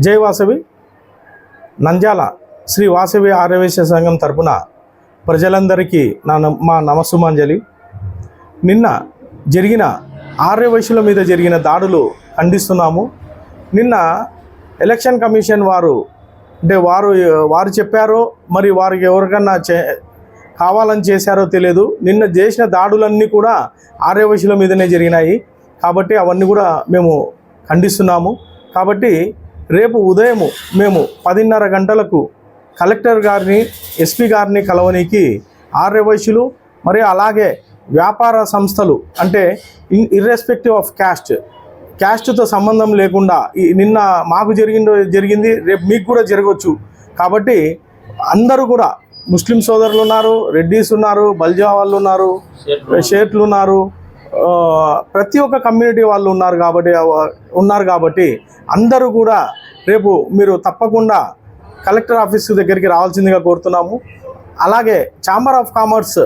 జై వాసవి. నంజాల శ్రీ వాసవి ఆర్యవేశ్య సంఘం తరపున ప్రజలందరికీ నా మా నమస్సుమాంజలి. నిన్న జరిగిన ఆర్యవైశ్యుల మీద జరిగిన దాడులు ఖండిస్తున్నాము. నిన్న ఎలక్షన్ కమిషన్ వారు అంటే వారు వారు చెప్పారో మరి వారికి ఎవరికన్నా చే కావాలని చేశారో తెలియదు. నిన్న చేసిన దాడులన్నీ కూడా ఆర్యవైశ్యుల మీదనే జరిగినాయి. కాబట్టి అవన్నీ కూడా మేము ఖండిస్తున్నాము. కాబట్టి రేపు ఉదయము మేము పదిన్నర గంటలకు కలెక్టర్ గారిని ఎస్పీ గారిని కలవనీకి ఆర్యవైశ్యులు మరి అలాగే వ్యాపార సంస్థలు అంటే ఇన్ ఇర్రెస్పెక్టివ్ ఆఫ్ క్యాస్ట్ క్యాస్ట్తో సంబంధం లేకుండా నిన్న మాకు జరిగిందో జరిగింది రేపు మీకు కూడా జరగవచ్చు. కాబట్టి అందరూ కూడా ముస్లిం సోదరులు ఉన్నారు రెడ్డీస్ ఉన్నారు బల్జా వాళ్ళు ఉన్నారు షేట్లు ఉన్నారు ప్రతి ఒక్క కమ్యూనిటీ వాళ్ళు ఉన్నారు కాబట్టి ఉన్నారు కాబట్టి అందరూ కూడా రేపు మీరు తప్పకుండా కలెక్టర్ ఆఫీస్ దగ్గరికి రావాల్సిందిగా కోరుతున్నాము. అలాగే ఛాంబర్ ఆఫ్ కామర్స్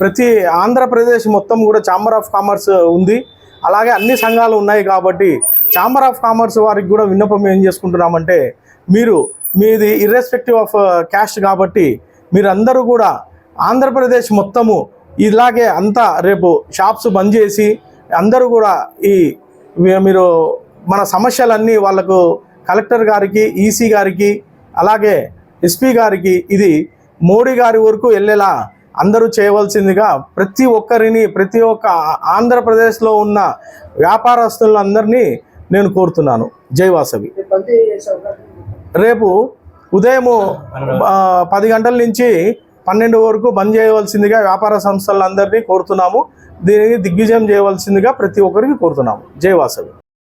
ప్రతి ఆంధ్రప్రదేశ్ మొత్తం కూడా ఛాంబర్ ఆఫ్ కామర్స్ ఉంది. అలాగే అన్ని సంఘాలు ఉన్నాయి కాబట్టి ఛాంబర్ ఆఫ్ కామర్స్ వారికి కూడా విన్నపం ఏం చేసుకుంటున్నామంటే మీరు మీది ఇర్రెస్పెక్టివ్ ఆఫ్ క్యాస్ట్ కాబట్టి మీరందరూ కూడా ఆంధ్రప్రదేశ్ మొత్తము ఇలాగే అంతా రేపు షాప్స్ బంద్ చేసి అందరూ కూడా ఈ మీరు మన సమస్యలన్నీ వాళ్ళకు కలెక్టర్ గారికి ఈసీ గారికి అలాగే ఎస్పీ గారికి ఇది మోడీ గారి వరకు వెళ్ళేలా అందరూ చేయవలసిందిగా ప్రతి ఒక్కరిని ప్రతి ఒక్క ఆంధ్రప్రదేశ్లో ఉన్న వ్యాపారస్తులందరినీ నేను కోరుతున్నాను. జై వాసవి. రేపు ఉదయము పది గంటల నుంచి పన్నెండు వరకు బంద్ చేయవలసిందిగా వ్యాపార సంస్థలందరినీ కోరుతున్నాము. దీనిని దిగ్విజయం చేయవలసిందిగా ప్రతి ఒక్కరికి కోరుతున్నాము. జై వాసవి.